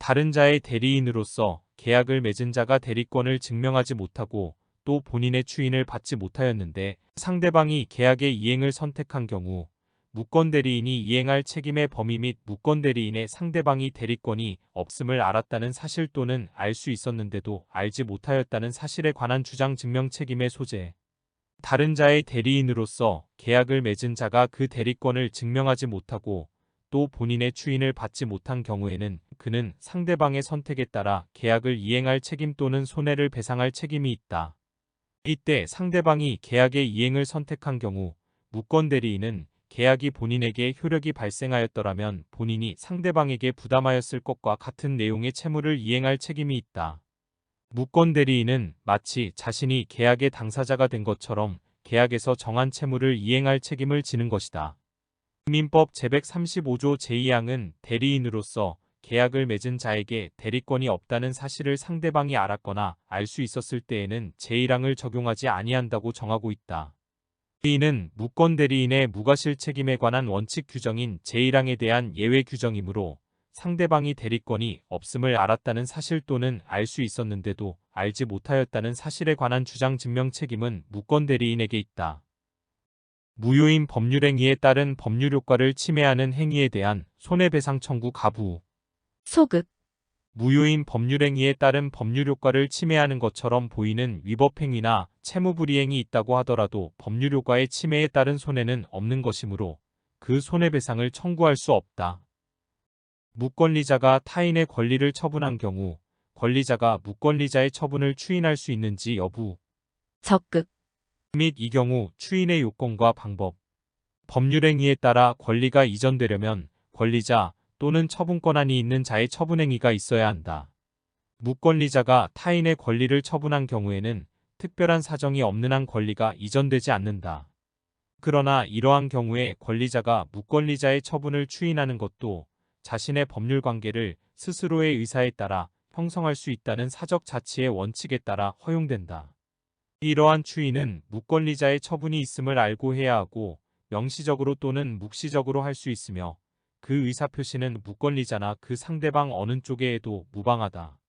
다른 자의 대리인으로서 계약을 맺은 자가 대리권을 증명하지 못하고 또 본인의 추인을 받지 못하였는데 상대방이 계약의 이행을 선택한 경우 무권 대리인이 이행할 책임의 범위 및 무권 대리인의 상대방이 대리권이 없음을 알았다는 사실 또는 알 수 있었는데도 알지 못하였다는 사실에 관한 주장 증명 책임의 소재. 다른 자의 대리인으로서 계약을 맺은 자가 그 대리권을 증명하지 못하고 또 본인의 추인을 받지 못한 경우에는 그는 상대방의 선택에 따라 계약을 이행할 책임 또는 손해를 배상할 책임이 있다. 이때 상대방이 계약의 이행을 선택한 경우 무권 대리인은 계약이 본인에게 효력이 발생하였더라면 본인이 상대방에게 부담하였을 것과 같은 내용의 채무를 이행할 책임이 있다. 무권 대리인은 마치 자신이 계약의 당사자가 된 것처럼 계약에서 정한 채무를 이행할 책임을 지는 것이다. 민법 제135조 제2항은 대리인으로서 계약을 맺은 자에게 대리권이 없다는 사실을 상대방이 알았거나 알 수 있었을 때에는 제1항을 적용하지 아니한다고 정하고 있다. 대리인은 무권 대리인의 무과실 책임에 관한 원칙 규정인 제1항에 대한 예외 규정이므로 상대방이 대리권이 없음을 알았다는 사실 또는 알 수 있었는데도 알지 못하였다는 사실에 관한 주장 증명 책임은 무권 대리인에게 있다. 무효인 법률 행위에 따른 법률 효과를 침해하는 행위에 대한 손해배상 청구 가부 소급, 무효인 법률행위에 따른 법률 효과를 침해하는 것처럼 보이는 위법행위나 채무불이행이 있다고 하더라도 법률 효과의 침해에 따른 손해는 없는 것이므로 그 손해배상을 청구할 수 없다. 무권리자가 타인의 권리를 처분한 경우 권리자가 무권리자의 처분을 추인할 수 있는지 여부. 적극, 및 이 경우 추인의 요건과 방법. 법률행위에 따라 권리가 이전되려면 권리자 또는 처분 권한이 있는 자의 처분 행위가 있어야 한다. 무권리자가 타인의 권리를 처분한 경우에는 특별한 사정이 없는 한 권리가 이전되지 않는다. 그러나 이러한 경우에 권리자가 무권리자의 처분을 추인하는 것도 자신의 법률 관계를 스스로의 의사에 따라 형성할 수 있다는 사적 자치의 원칙에 따라 허용된다. 이러한 추인은 무권리자의 처분이 있음을 알고 해야 하고 명시적으로 또는 묵시적으로 할 수 있으며 그 의사표시는 무권리자나 그 상대방 어느 쪽에 해도 무방하다.